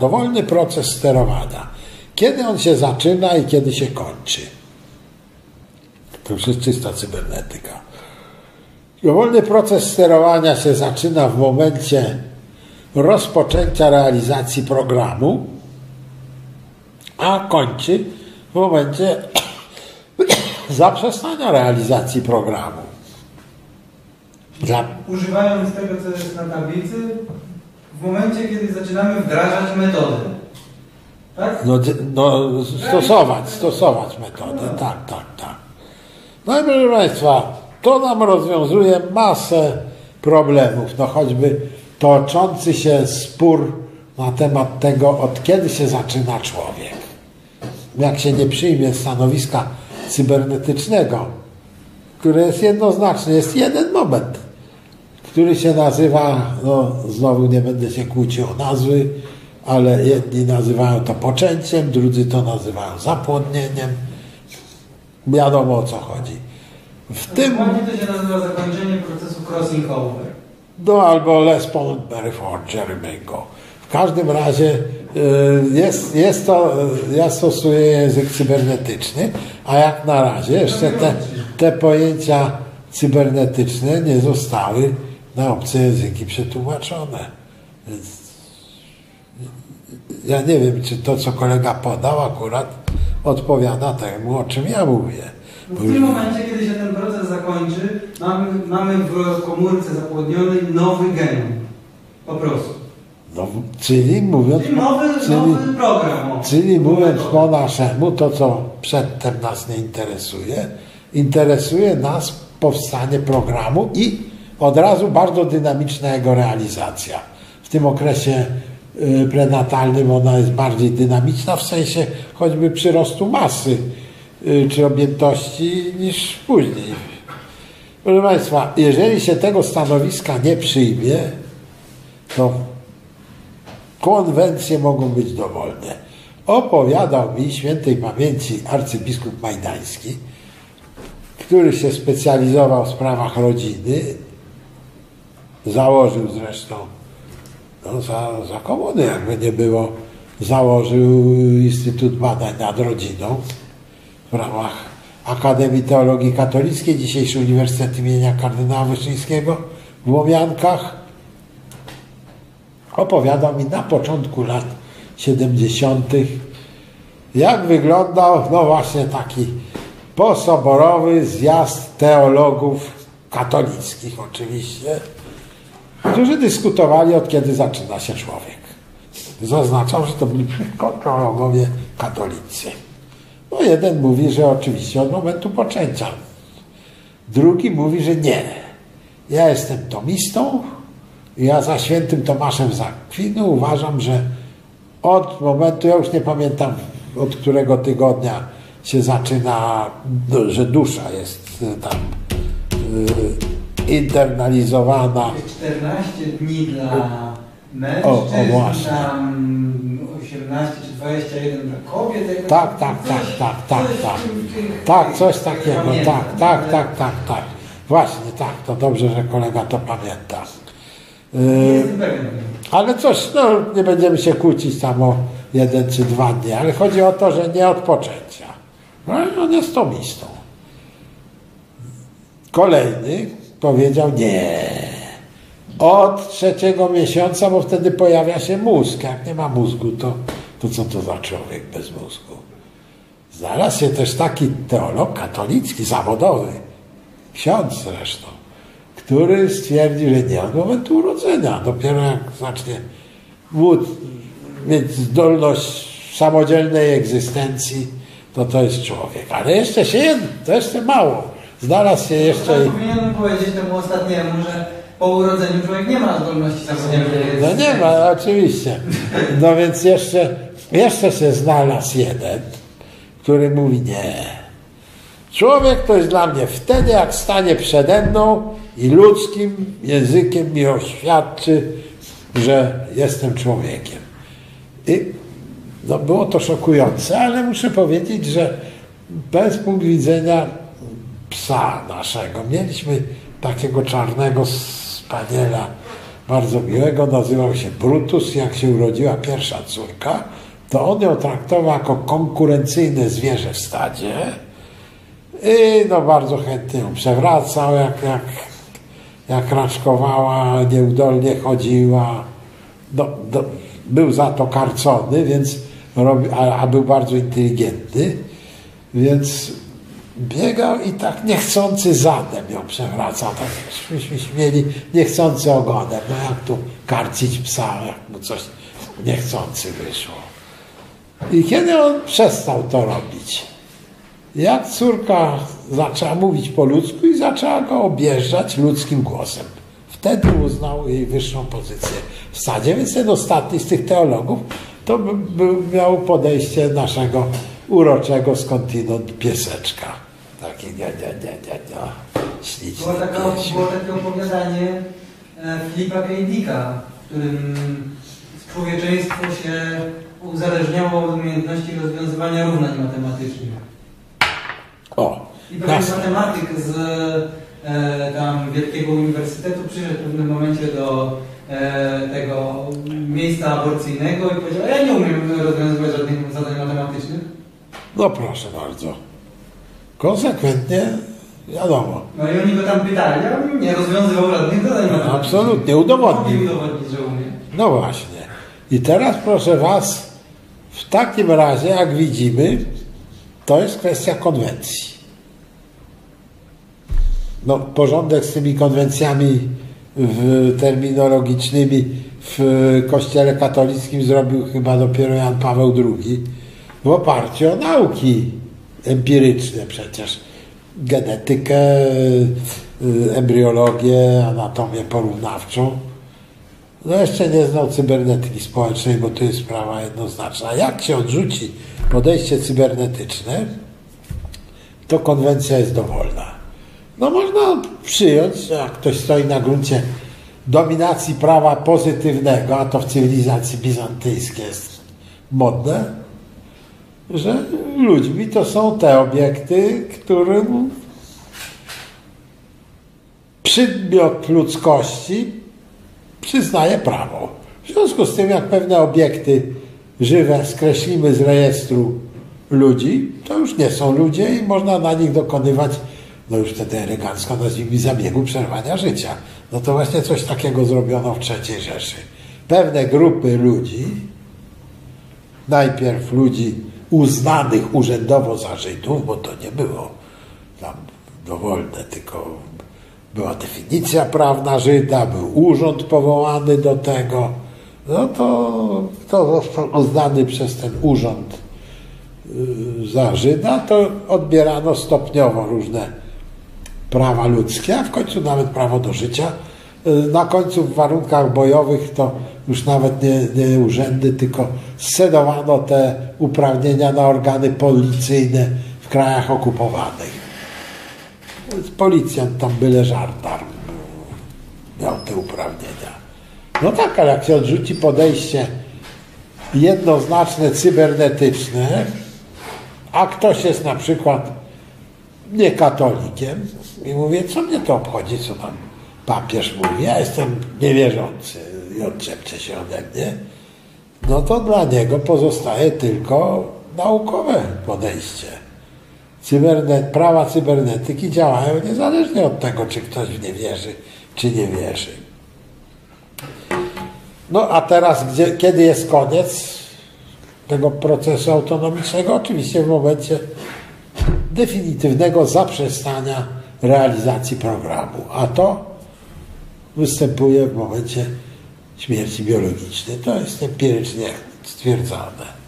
Dowolny proces sterowania. Kiedy on się zaczyna i kiedy się kończy? To już jest czysta cybernetyka. Dowolny proces sterowania się zaczyna w momencie rozpoczęcia realizacji programu, a kończy w momencie zaprzestania realizacji programu. Dla, Używając tego, co jest na tablicy, w momencie, kiedy zaczynamy wdrażać metody. Tak? no, no, stosować, stosować metody. Tak, tak, tak. No i proszę Państwa, to nam rozwiązuje masę problemów. No choćby toczący się spór na temat tego, od kiedy się zaczyna człowiek. Jak się nie przyjmie stanowiska cybernetycznego, które jest jednoznaczne, jest jeden moment, który się nazywa, no znowu nie będę się kłócił o nazwy, ale jedni nazywają to poczęciem, drudzy to nazywają zapłodnieniem. Wiadomo o co chodzi. W tym, Dokładnie to się nazywa zakończenie procesu crossing over. no albo Les Paul for Jerry Bingo. W każdym razie y, jest, jest to, y, ja stosuję język cybernetyczny, a jak na razie jeszcze te, te pojęcia cybernetyczne nie zostały na obce języki przetłumaczone. Więc ja nie wiem, czy to, co kolega podał, akurat odpowiada temu, o czym ja mówię. W tym momencie, kiedy się ten proces zakończy, mamy, mamy w komórce zapłodnionej nowy gen. Po prostu. No, czyli mówiąc, Czyli nowy, czyli, nowy program. o. czyli mówiąc po naszemu, to co przedtem nas nie interesuje, interesuje nas powstanie programu i od razu bardzo dynamiczna jego realizacja. W tym okresie y, prenatalnym ona jest bardziej dynamiczna w sensie choćby przyrostu masy y, czy objętości niż później. Proszę Państwa, jeżeli się tego stanowiska nie przyjmie, to konwencje mogą być dowolne. Opowiadał mi świętej pamięci arcybiskup Majdański, który się specjalizował w sprawach rodziny, założył zresztą, no za, za komuny jakby nie było, założył Instytut Badań nad Rodziną w ramach Akademii Teologii Katolickiej, dzisiejszy Uniwersytet imienia kardynała Wyszyńskiego w Łomiankach opowiadał mi na początku lat 70., jak wyglądał, no właśnie taki posoborowy zjazd teologów katolickich oczywiście, którzy dyskutowali od kiedy zaczyna się człowiek. Zaznaczał, że to byli teologowie katolicy. No jeden mówi, że oczywiście od momentu poczęcia. Drugi mówi, że nie. Ja jestem tomistą, ja za świętym Tomaszem z Akwinu uważam, że od momentu, ja już nie pamiętam od którego tygodnia się zaczyna, że dusza jest tam y, internalizowana. 14 dni dla mężczyzn, O, o, właśnie. tam 18 czy 21 dla kobiet. Tak, tak, tak, tak, tak, coś tak. Tak, coś takiego, tak, tak, tak, tak, tak. Właśnie, tak, to dobrze, że kolega to pamięta. Y. Ale coś, no nie będziemy się kłócić tam o jeden czy dwa dni, ale chodzi o to, że nie od poczęcia. No i on jest tomistą. Kolejny powiedział nie. Od trzeciego miesiąca, bo wtedy pojawia się mózg. Jak nie ma mózgu, to, to co to za człowiek bez mózgu? Znalazł się też taki teolog katolicki, zawodowy, ksiądz zresztą, który stwierdził, że nie od momentu urodzenia, dopiero jak zacznie móc mieć zdolność samodzielnej egzystencji, to to jest człowiek. Ale jeszcze się to jeszcze mało. Znalazł się jeszcze... Tak powinienem powiedzieć temu ostatniemu, że po urodzeniu człowiek nie ma zdolności samodzielnej. No nie ma, oczywiście. No więc jeszcze, jeszcze się znalazł jeden, który mówi nie. Człowiek to jest dla mnie wtedy, jak stanie przede mną i ludzkim językiem mi oświadczy, że jestem człowiekiem. I no było to szokujące, ale muszę powiedzieć, że bez punkt widzenia psa naszego, mieliśmy takiego czarnego spaniela bardzo miłego, nazywał się Brutus. Jak się urodziła pierwsza córka, to on ją traktował jako konkurencyjne zwierzę w stadzie i no bardzo chętnie ją przewracał, jak, jak, jak raczkowała, nieudolnie chodziła. No, no, był za to karcony, więc robi, a, a był bardzo inteligentny, więc biegał i tak niechcący zadem ją przewracał, tak myśmy śmieli, niechcący ogonem, no jak tu karcić psa, jak mu coś niechcący wyszło. I kiedy on przestał to robić, jak córka zaczęła mówić po ludzku i zaczęła go objeżdżać ludzkim głosem. Wtedy uznał jej wyższą pozycję w stadzie, więc ten ostatni z tych teologów to by, by miał podejście naszego uroczego skądinąd pieseczka. Taki nie, nie, nie, nie, nie. Śliczny Było, taka, było takie opowiadanie e, Filipa K. Dicka, w którym człowieczeństwo się uzależniało od umiejętności rozwiązywania równań matematycznych. O, I pewien matematyk z e, tam wielkiego uniwersytetu przyszedł w pewnym momencie do e, tego miejsca aborcyjnego i powiedział, ja nie umiem rozwiązywać żadnych zadań matematycznych. No proszę bardzo. Konsekwentnie, wiadomo. No i oni go tam pytali, a on nie rozwiązywał żadnych zadań matematycznych. Absolutnie, udowodnił. Udowodnić, że umie. No właśnie. I teraz proszę Was, w takim razie, jak widzimy, to jest kwestia konwencji. No, porządek z tymi konwencjami w, terminologicznymi w Kościele katolickim zrobił chyba dopiero Jan Paweł II w oparciu o nauki empiryczne przecież. Genetykę, y, embriologię, anatomię porównawczą. No jeszcze nie znał cybernetyki społecznej, bo to jest sprawa jednoznaczna. Jak się odrzuci podejście cybernetyczne, to konwencja jest dowolna. No można przyjąć, jak ktoś stoi na gruncie dominacji prawa pozytywnego, a to w cywilizacji bizantyjskiej jest modne, że ludźmi to są te obiekty, którym przedmiot ludzkości przyznaje prawo. W związku z tym, jak pewne obiekty żywe skreślimy z rejestru ludzi, to już nie są ludzie i można na nich dokonywać, no już wtedy elegancko nazwijmy, zabiegu przerwania życia. No to właśnie coś takiego zrobiono w III Rzeszy. Pewne grupy ludzi, najpierw ludzi uznanych urzędowo za Żydów, bo to nie było tam dowolne, tylko była definicja prawna Żyda, był urząd powołany do tego, no to kto został uznany przez ten urząd y, za Żyda, to odbierano stopniowo różne prawa ludzkie, a w końcu nawet prawo do życia. Y, Na końcu w warunkach bojowych to już nawet nie, nie urzędy, tylko scenowano te uprawnienia na organy policyjne w krajach okupowanych. Policjant tam byle żartarm miał te uprawnienia. No tak, ale jak się odrzuci podejście jednoznaczne, cybernetyczne, a ktoś jest na przykład nie katolikiem i mówię, co mnie to obchodzi, co tam papież mówi, ja jestem niewierzący i odczepcie się ode mnie, no to dla niego pozostaje tylko naukowe podejście. Cybernet, prawa cybernetyki działają niezależnie od tego, czy ktoś w nie wierzy, czy nie wierzy. No a teraz, gdzie, kiedy jest koniec tego procesu autonomicznego? Oczywiście w momencie definitywnego zaprzestania realizacji programu, a to występuje w momencie śmierci biologicznej. To jest empirycznie stwierdzone.